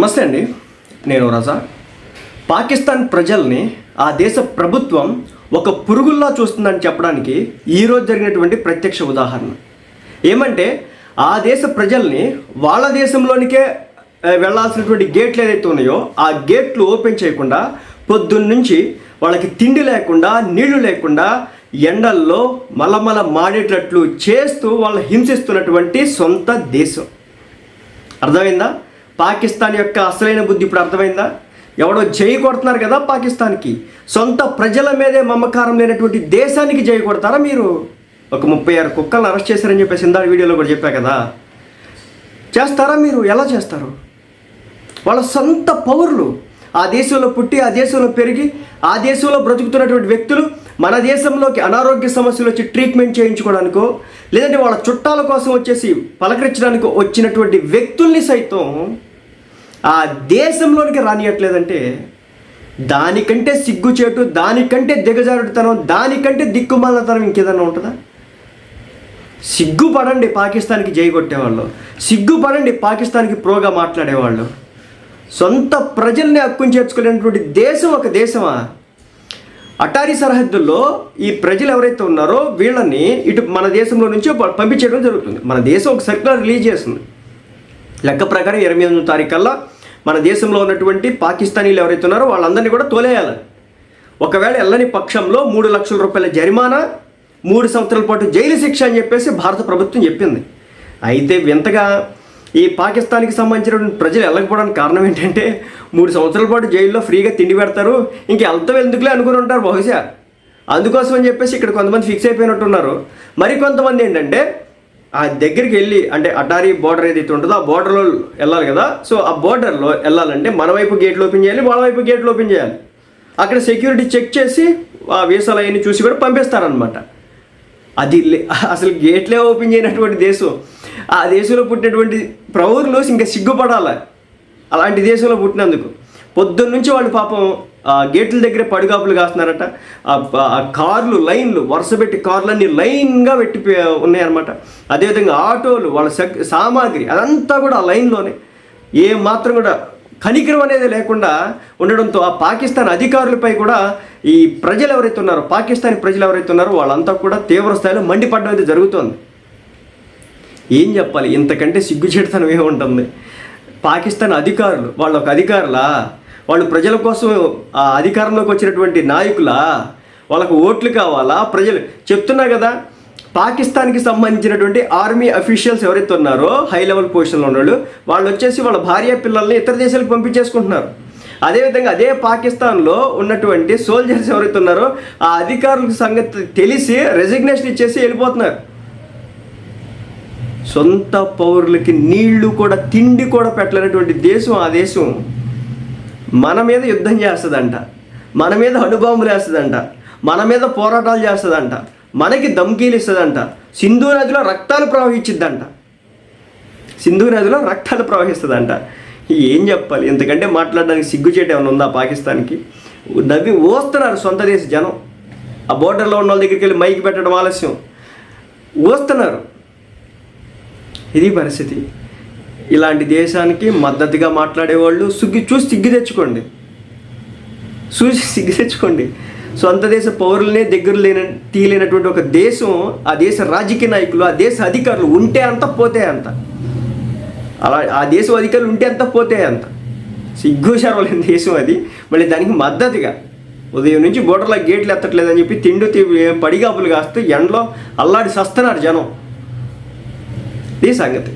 నమస్తే అండి. నేను రజా. పాకిస్తాన్ ప్రజల్ని ఆ దేశ ప్రభుత్వం ఒక పురుగుల్లా చూస్తుందని చెప్పడానికి ఈరోజు జరిగినటువంటి ప్రత్యక్ష ఉదాహరణ. ఏమంటే ఆ దేశ ప్రజల్ని వాళ్ళ దేశంలోనికే వెళ్ళాల్సినటువంటి గేట్లు ఏదైతే ఉన్నాయో ఆ గేట్లు ఓపెన్ చేయకుండా పొద్దున్నుంచి వాళ్ళకి తిండి లేకుండా నీళ్ళు లేకుండా ఎండల్లో మలమల మాడేటట్లు చేస్తూ వాళ్ళు హింసిస్తున్నటువంటి సొంత దేశం. అర్థమైందా? పాకిస్తాన్ యొక్క అసలైన బుద్ధి ఇప్పుడు అర్థమైందా? ఎవడో జై కొడుతున్నారు కదా పాకిస్తాన్కి. సొంత ప్రజల మీదే మమకారం లేనటువంటి దేశానికి జై కొడతారా మీరు? ఒక ముప్పై ఆరు కుక్కలను అరెస్ట్ చేశారని చెప్పేసి ఇందా వీడియోలో కూడా చెప్పా కదా. చేస్తారా మీరు? ఎలా చేస్తారు? వాళ్ళ సొంత పౌరులు ఆ దేశంలో పుట్టి ఆ దేశంలో పెరిగి ఆ దేశంలో బ్రతుకుతున్నటువంటి వ్యక్తులు మన దేశంలోకి అనారోగ్య సమస్యలు వచ్చి ట్రీట్మెంట్ చేయించుకోవడానికో లేదంటే వాళ్ళ చుట్టాల కోసం వచ్చేసి పలకరించడానికి వచ్చినటువంటి వ్యక్తుల్ని సైతం ఆ దేశంలోనికి రానియట్లేదంటే దానికంటే సిగ్గుచేటు దానికంటే దిగజారుడుతనం దానికంటే దిక్కుమాలతనం ఇంకేదన్నా ఉంటుందా? సిగ్గుపడండి పాకిస్తాన్కి జై కొట్టేవాళ్ళు. సిగ్గుపడండి పాకిస్తాన్కి ప్రోగా మాట్లాడేవాళ్ళు. సొంత ప్రజల్ని హక్కుని చేర్చుకునేటువంటి దేశం ఒక దేశమా? అటారీ సరిహద్దుల్లో ఈ ప్రజలు ఎవరైతే ఉన్నారో వీళ్ళని ఇటు మన దేశంలో నుంచి పంపించడం పంపించేయడం జరుగుతుంది. మన దేశం ఒక సర్క్యులర్ రిలీజ్ చేస్తుంది. లెక్క ప్రకారం ఇరవై ఎనిమిది తారీఖు కల్లా మన దేశంలో ఉన్నటువంటి పాకిస్తానీలు ఎవరైతే ఉన్నారో వాళ్ళందరినీ కూడా తోలేయాలి. ఒకవేళ వెళ్ళని పక్షంలో మూడు లక్షల రూపాయల జరిమానా మూడు సంవత్సరాల పాటు జైలు శిక్ష అని చెప్పేసి భారత ప్రభుత్వం చెప్పింది. అయితే వింతగా ఈ పాకిస్తాన్కి సంబంధించినటువంటి ప్రజలు వెళ్ళకపోవడానికి కారణం ఏంటంటే మూడు సంవత్సరాల పాటు జైల్లో ఫ్రీగా తిండి పెడతారు. ఇంక వెళ్తాం ఎందుకులే అనుకుని ఉంటారు బహుశా. అందుకోసం అని చెప్పేసి ఇక్కడ కొంతమంది ఫిక్స్ అయిపోయినట్టున్నారు. మరి కొంతమంది ఏంటంటే ఆ దగ్గరికి వెళ్ళి అంటే అటారీ బార్డర్ ఏదైతే ఉంటుందో ఆ బార్డర్లో వెళ్ళాలి కదా. సో ఆ బార్డర్లో వెళ్ళాలంటే మన వైపు గేట్లు ఓపెన్ చేయాలి వాళ్ళ వైపు గేట్లు ఓపెన్ చేయాలి. అక్కడ సెక్యూరిటీ చెక్ చేసి ఆ వీసాలు అవన్నీ చూసి కూడా పంపిస్తారనమాట అది లే- అసలు గేట్లే ఓపెన్ చేయనటువంటి దేశం. ఆ దేశంలో పుట్టినటువంటి ప్రౌరులు ఇంకా సిగ్గుపడాలి. అలాంటి దేశంలో పుట్టినందుకు. పొద్దున్న నుంచి వాళ్ళు పాపం గేట్ల దగ్గర పడిగాపులు కాస్తున్నారట. ఆ కార్లు లైన్లు వరుస పెట్టి కార్లన్నీ లైన్గా పెట్టి ఉన్నాయన్నమాట. అదేవిధంగా ఆటోలు వాళ్ళ సామాగ్రి అదంతా కూడా ఆ లైన్లోనే. ఏ మాత్రం కూడా కనికరం అనేది లేకుండా ఉండడంతో ఆ పాకిస్తాన్ అధికారులపై కూడా ఈ ప్రజలు ఎవరైతే ఉన్నారో పాకిస్తాన్ ప్రజలు ఎవరైతే ఉన్నారో వాళ్ళంతా కూడా తీవ్ర స్థాయిలో మండిపడడం అయితే జరుగుతోంది. ఏం చెప్పాలి? ఇంతకంటే సిగ్గుచేటుతనం ఏముంటుంది? పాకిస్తాన్ అధికారులు వాళ్ళ ఒక అధికారులా? వాళ్ళు ప్రజల కోసం ఆ అధికారంలోకి వచ్చినటువంటి నాయకులా వాళ్ళకు ఓట్లు కావాలా? ప్రజలు చెప్తున్నా కదా పాకిస్తాన్కి సంబంధించినటువంటి ఆర్మీ అఫీషియల్స్ ఎవరైతే ఉన్నారో హై లెవెల్ పొజిషన్లో ఉన్నాడు వాళ్ళు వచ్చేసి వాళ్ళ భార్య పిల్లల్ని ఇతర దేశాలకు పంపించేసుకుంటున్నారు. అదేవిధంగా అదే పాకిస్తాన్లో ఉన్నటువంటి సోల్జర్స్ ఎవరైతే ఉన్నారో ఆ అధికారుల సంగతి తెలిసి రెసిగ్నేషన్ ఇచ్చేసి వెళ్ళిపోతున్నారు. సొంత పౌరులకి నీళ్ళు కూడా తిండి కూడా పెట్టలేనటువంటి దేశం ఆ దేశం. మన మీద యుద్ధం చేస్తుందంట. మన మీద అణుబాంబులు వేస్తుందంట. మన మీద పోరాటాలు చేస్తుందంట. మనకి ధమ్కీలు ఇస్తుందంట. సింధు నదిలో రక్తాలు ప్రవహించిద్దంట. సింధు నదిలో రక్తాలు ప్రవహిస్తుందంట. ఏం చెప్పాలి? ఎందుకంటే మాట్లాడడానికి సిగ్గుచేట ఏమైనా ఉందా పాకిస్తాన్కి? నవ్వి ఓస్తున్నారు సొంత దేశ జనం. ఆ బోర్డర్లో ఉన్న వాళ్ళ దగ్గరికి వెళ్ళి మైక్ పెట్టడం ఆలస్యం. ఓస్తున్నారు. ఇది పరిస్థితి. ఇలాంటి దేశానికి మద్దతుగా మాట్లాడేవాళ్ళు సిగ్గు చూసి సిగ్గు తెచ్చుకోండి. చూసి సిగ్గు తెచ్చుకోండి. సొంత దేశ పౌరులనే దగ్గర లేన తీయలేనటువంటి ఒక దేశం ఆ దేశ రాజకీయ నాయకులు ఆ దేశ అధికారులు ఉంటే అంత పోతే అంత. అలా ఆ దేశం అధికారులు ఉంటే అంత పోతే అంత. సిగ్గు శరవలేని దేశం అది. మళ్ళీ దానికి మద్దతుగా. ఉదయం నుంచి బోర్డర్లో గేట్లు ఎత్తట్లేదని చెప్పి తిండి తి- పడిగాపులు కాస్తూ ఎండలో అల్లాడి సస్తున్నారు జనం. ఈ సంగతి.